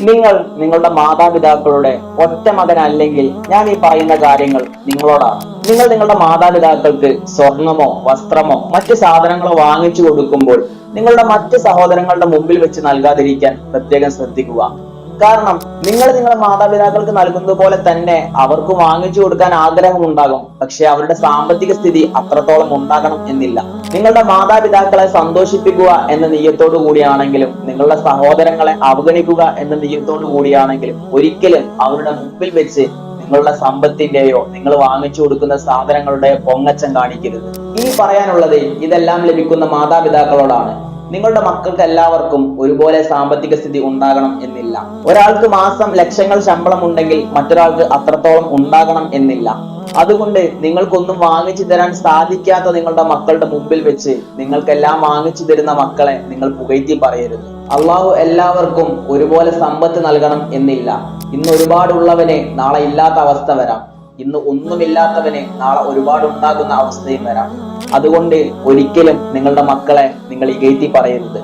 നിങ്ങൾ നിങ്ങളുടെ മാതാപിതാക്കളുടെ ഒറ്റ മകനല്ലെങ്കിൽ ഞാൻ ഈ പറയുന്ന കാര്യങ്ങൾ നിങ്ങളോടാണ്. നിങ്ങൾ നിങ്ങളുടെ മാതാപിതാക്കൾക്ക് സ്വർണമോ വസ്ത്രമോ മറ്റ് സാധനങ്ങളോ വാങ്ങിച്ചു കൊടുക്കുമ്പോൾ നിങ്ങളുടെ മറ്റ് സഹോദരങ്ങളുടെ മുമ്പിൽ വെച്ച് നൽകാതിരിക്കാൻ പ്രത്യേകം ശ്രദ്ധിക്കുക. കാരണം നിങ്ങൾ നിങ്ങളുടെ മാതാപിതാക്കൾക്ക് നൽകുന്നത് പോലെ തന്നെ അവർക്ക് വാങ്ങിച്ചു കൊടുക്കാൻ ആഗ്രഹമുണ്ടാകും. പക്ഷെ അവരുടെ സാമ്പത്തിക സ്ഥിതി അത്രത്തോളം ഉണ്ടാകണം എന്നില്ല. നിങ്ങളുടെ മാതാപിതാക്കളെ സന്തോഷിപ്പിക്കുക എന്ന നെയ്യത്തോടു കൂടിയാണെങ്കിലും നിങ്ങളുടെ സഹോദരങ്ങളെ അവഗണിക്കുക എന്ന നെയ്യത്തോടു കൂടിയാണെങ്കിലും ഒരിക്കലും അവരുടെ മുമ്പിൽ വെച്ച് നിങ്ങളുടെ സമ്പത്തിന്റെയോ നിങ്ങൾ വാങ്ങിച്ചു കൊടുക്കുന്ന സാധനങ്ങളുടെ പൊങ്ങച്ചം കാണിക്കരുത്. ഇനി പറയാനുള്ളത് ഇതെല്ലാം ലഭിക്കുന്ന മാതാപിതാക്കളോടാണ്. നിങ്ങളുടെ മക്കൾക്ക് എല്ലാവർക്കും ഒരുപോലെ സാമ്പത്തിക സ്ഥിതി ഉണ്ടാകണം എന്നില്ല. ഒരാൾക്ക് മാസം ലക്ഷങ്ങൾ ശമ്പളം ഉണ്ടെങ്കിൽ മറ്റൊരാൾക്ക് അത്രത്തോളം ഉണ്ടാകണം എന്നില്ല. അതുകൊണ്ട് നിങ്ങൾക്കൊന്നും വാങ്ങിച്ചു തരാൻ സാധിക്കാത്ത നിങ്ങളുടെ മക്കളുടെ മുമ്പിൽ വെച്ച് നിങ്ങൾക്കെല്ലാം വാങ്ങിച്ചു തരുന്ന മക്കളെ നിങ്ങൾ പുകഴ്ത്തി പറയരുത്. അള്ളാഹു എല്ലാവർക്കും ഒരുപോലെ സമ്പത്ത് നൽകണം എന്നില്ല. ഇന്ന് ഒരുപാടുള്ളവനെ നാളെ ഇല്ലാത്ത അവസ്ഥ വരാം. ഇന്ന് ഒന്നുമില്ലാത്തവന് നാളെ ഒരുപാട് ഉണ്ടാകുന്ന അവസ്ഥയും വരാം. അതുകൊണ്ട് ഒരിക്കലും നിങ്ങളുടെ മക്കളെ നിങ്ങൾ ഈ ഇകഴ്ത്തി പറയരുത്.